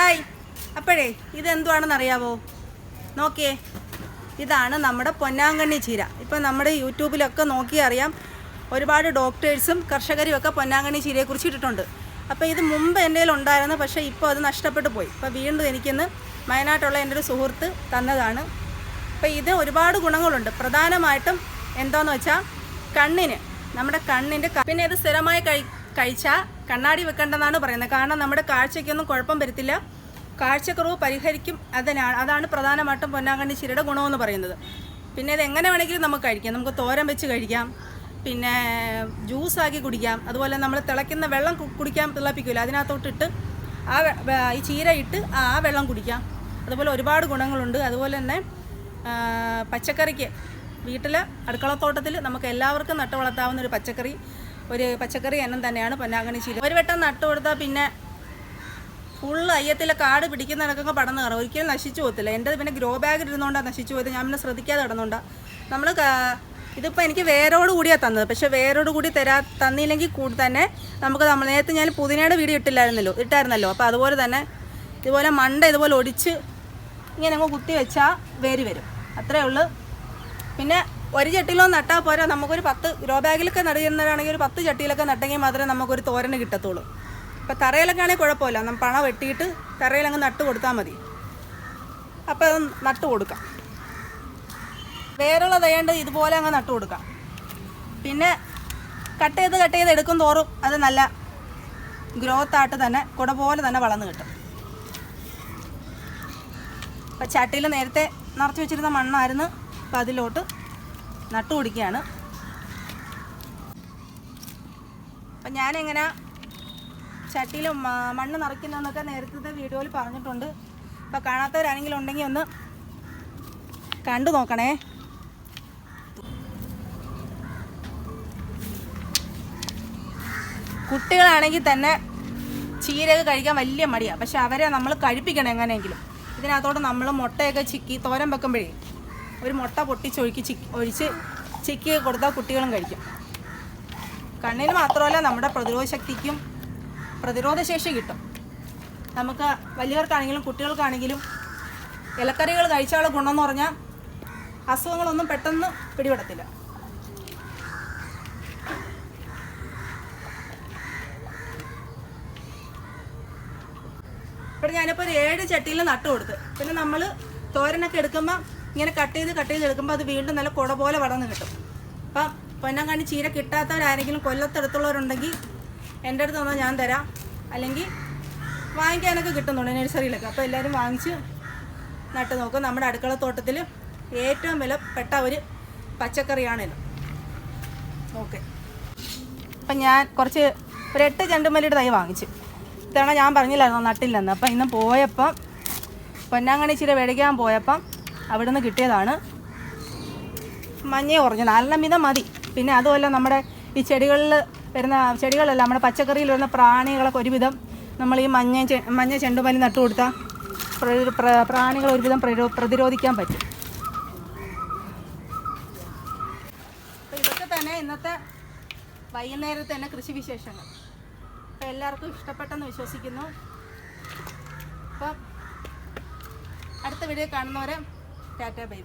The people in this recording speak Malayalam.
ഹായ്. അപ്പോഴേ ഇതെന്തുവാണെന്ന് അറിയാവോ നോക്കിയേ ഇതാണ് നമ്മുടെ പൊന്നാങ്കണ്ണി ചീര. ഇപ്പം നമ്മുടെ യൂട്യൂബിലൊക്കെ നോക്കി അറിയാം ഒരുപാട് ഡോക്ടേഴ്സും കർഷകരും ഒക്കെ പൊന്നാങ്കണ്ണി ചീരയെക്കുറിച്ച് ഇട്ടിട്ടുണ്ട്. അപ്പോൾ ഇത് മുമ്പ് എന്റെ ഉണ്ടായിരുന്നു പക്ഷേ ഇപ്പോൾ അത് നഷ്ടപ്പെട്ടു പോയി. ഇപ്പോൾ വീണ്ടും എനിക്കിന്ന് വയനാട്ടുള്ള എന്റെ ഒരു സുഹൃത്ത് തന്നതാണ്. അപ്പോൾ ഇത് ഒരുപാട് ഗുണങ്ങളുണ്ട്. പ്രധാനമായിട്ടും എന്താണെന്ന് വെച്ചാൽ കണ്ണിന് നമ്മുടെ കണ്ണിന്റെ പിന്നെ ഇത് സ്ഥിരമായി കഴി കഴിച്ചാൽ കണ്ണാടി വെക്കേണ്ടതാണ് പറയുന്നത്. കാരണം നമ്മുടെ കാഴ്ചയ്ക്കൊന്നും കുഴപ്പം വരുത്തില്ല. കാഴ്ചക്കുറവ് പരിഹരിക്കും അതിനാണ് അതാണ് പ്രധാനമായിട്ടും പൊന്നാങ്കണ്ണി ചിരയുടെ ഗുണമെന്ന് പറയുന്നത്. പിന്നെ ഇത് എങ്ങനെ വേണമെങ്കിലും നമുക്ക് കഴിക്കാം. നമുക്ക് തോരൻ വെച്ച് കഴിക്കാം. പിന്നെ ജ്യൂസാക്കി കുടിക്കാം. അതുപോലെ നമ്മൾ തിളയ്ക്കുന്ന വെള്ളം കുടിക്കാൻ തിളപ്പിക്കില്ല അതിനകത്തോട്ടിട്ട് ആ ഈ ചീര ഇട്ട് ആ വെള്ളം കുടിക്കാം. അതുപോലെ ഒരുപാട് ഗുണങ്ങളുണ്ട്. അതുപോലെ തന്നെ പച്ചക്കറിക്ക് വീട്ടിൽ അടുക്കളത്തോട്ടത്തിൽ നമുക്ക് എല്ലാവർക്കും നട്ടു വളർത്താവുന്ന ഒരു പച്ചക്കറി. ഒരു പച്ചക്കറി എണ്ണം തന്നെയാണ് പൊന്നാങ്കണി ചീര ഒരു വട്ടം നട്ടു കൊടുത്താൽ പിന്നെ ഫുള്ള് അയ്യത്തിലെ കാട് പിടിക്കുന്ന കണക്കൊക്കെ പടന്ന് കയറും ഒരിക്കലും നശിച്ചു പോകത്തില്ല. എന്റെ പിന്നെ ഗ്രോ ബാഗിൽ ഇരുന്നുകൊണ്ടാണ് നശിച്ചു പോയത്. ഞാൻ പിന്നെ ശ്രദ്ധിക്കാതെ കിടന്നുകൊണ്ടാണ് നമ്മൾ ഇതിപ്പോൾ എനിക്ക് വേരോട് കൂടിയാണ് തന്നത്. പക്ഷെ വേരോട് കൂടി തരാ തന്നില്ലെങ്കിൽ കൂടി തന്നെ നമുക്ക് നമ്മൾ നേരത്തെ ഞാൻ പുതിനയുടെ വീട് ഇട്ടില്ലായിരുന്നല്ലോ ഇട്ടായിരുന്നല്ലോ. അപ്പോൾ അതുപോലെ തന്നെ ഇതുപോലെ മണ്ട ഇതുപോലെ ഒടിച്ച് ഇങ്ങനെ അങ്ങ് കുത്തി വെച്ചാൽ വേര് വരും. അത്രയേ ഉള്ളൂ. പിന്നെ ഒരു ചട്ടിയിലോ നട്ടാൽ പോരാ. നമുക്കൊരു പത്ത് ഗ്രോ ബാഗിലൊക്കെ നടുന്നവരാണെങ്കിൽ ഒരു പത്ത് ചട്ടിയിലൊക്കെ നട്ടെങ്കിൽ മാത്രമേ നമുക്കൊരു തോരന് കിട്ടത്തുള്ളൂ. അപ്പോൾ തറയിലൊക്കെ ആണെങ്കിൽ കുഴപ്പമില്ല. നമ്മൾ പണ വെട്ടിയിട്ട് തറയിലങ്ങ് നട്ട് കൊടുത്താൽ മതി. അപ്പോൾ അത് നട്ട് കൊടുക്കാം. വേറുള്ള തയ്യേണ്ടത് ഇതുപോലെ അങ്ങ് നട്ട് കൊടുക്കാം. പിന്നെ കട്ട് ചെയ്ത് കട്ട് ചെയ്ത് എടുക്കും തോറും അത് നല്ല ഗ്രോത്തായിട്ട് തന്നെ കുട പോലെ തന്നെ വളർന്ന് കിട്ടും. അപ്പം ചട്ടിയിൽ നേരത്തെ നിറച്ച് വെച്ചിരുന്ന മണ്ണായിരുന്നു. അപ്പം അതിലോട്ട് നട്ടു കൊടുക്കുകയാണ്. അപ്പം ഞാനെങ്ങനെ ചട്ടിയിൽ മണ്ണ് നിറയ്ക്കുന്നതെന്നൊക്കെ നേരത്തെ വീഡിയോയിൽ പറഞ്ഞിട്ടുണ്ട്. അപ്പോൾ കാണാത്തവരാണെങ്കിലും ഉണ്ടെങ്കിൽ ഒന്ന് കണ്ടു നോക്കണേ. കുട്ടികളാണെങ്കിൽ തന്നെ ചീരയൊക്കെ കഴിക്കാൻ വലിയ മടിയാണ് പക്ഷെ അവരെ നമ്മൾ കഴിപ്പിക്കണം എങ്ങനെയെങ്കിലും. ഇതിനകത്തോട്ട് നമ്മൾ മുട്ടയൊക്കെ ചിക്കി തോരൻ വെക്കുമ്പോഴേ ഒരു മുട്ട പൊട്ടിച്ചൊഴുക്കി ചിക്കി ഒഴിച്ച് ചിക്കി കൊടുത്താൽ കുട്ടികളും കഴിക്കും. കണ്ണിന് മാത്രമല്ല നമ്മുടെ പ്രതിരോധ ശക്തിക്കും പ്രതിരോധ ശേഷി കിട്ടും. നമുക്ക് വലിയവർക്കാണെങ്കിലും കുട്ടികൾക്കാണെങ്കിലും ഇലക്കറികൾ കഴിച്ചാലുള്ള ഗുണമെന്ന് പറഞ്ഞാൽ അസുഖങ്ങളൊന്നും പെട്ടെന്ന് പിടിപെടത്തില്ല. ഇവിടെ ഞാനിപ്പോൾ ഒരു ഏഴ് ചട്ടിയിൽ നട്ടു കൊടുത്ത്. പിന്നെ നമ്മൾ തോരനൊക്കെ എടുക്കുമ്പോൾ ഇങ്ങനെ കട്ട് ചെയ്ത് കട്ട് ചെയ്ത് എടുക്കുമ്പോൾ അത് വീണ്ടും നല്ല കുട പോലെ വളർന്ന് കിട്ടും. അപ്പം പൊന്നങ്ങാണ്ടി ചീര കിട്ടാത്തവരാരെങ്കിലും കൊല്ലത്തെടുത്തുള്ളവരുണ്ടെങ്കിൽ എന്റെ അടുത്ത് വന്നാൽ ഞാൻ തരാം. അല്ലെങ്കിൽ വാങ്ങിക്കാനൊക്കെ കിട്ടുന്നുണ്ട് നഴ്സറിയിലൊക്കെ. അപ്പോൾ എല്ലാവരും വാങ്ങിച്ച് നട്ട് നോക്കും. നമ്മുടെ അടുക്കള തോട്ടത്തിൽ ഏറ്റവും വിലപ്പെട്ട ഒരു പച്ചക്കറിയാണിത് ഓക്കെ. അപ്പം ഞാൻ കുറച്ച് ഒരു എട്ട് ചെണ്ടുമല്ലിയുടെ തൈ വാങ്ങിച്ചു. ഇത്തവണ ഞാൻ പറഞ്ഞില്ലായിരുന്നു നട്ടില്ലെന്ന്. അപ്പം ഇന്ന് പോയപ്പം പൊന്നാങ്കണ്ണി ചീര വെടിക്കാൻ പോയപ്പം അവിടുന്ന് കിട്ടിയതാണ്. മഞ്ഞ കുറഞ്ഞു. നാലെണ്ണം വീതം മതി. പിന്നെ അതുമല്ല നമ്മുടെ ഈ ചെടികളിൽ വരുന്ന ചെടികളല്ല നമ്മുടെ പച്ചക്കറിയിൽ വരുന്ന പ്രാണികളൊക്കെ ഒരുവിധം നമ്മൾ ഈ മഞ്ഞ മഞ്ഞ ചെണ്ടുമല്ലി നട്ടു കൊടുത്താൽ പ്ര- പ്ര- പ്രാണികൾ ഒരുവിധം പ്രതിരോ- പ്രതിരോധിക്കാൻ പറ്റും. ഇതൊക്കെ തന്നെ ഇന്നത്തെ വൈകുന്നേരത്തെ തന്നെ കൃഷി വിശേഷങ്ങൾ അപ്പോൾ എല്ലാവർക്കും ഇഷ്ടപ്പെട്ടെന്ന് വിശ്വസിക്കുന്നു. അപ്പം അടുത്ത വീഡിയോ കാണുന്നവരെ ടാറ്റ ബൈ.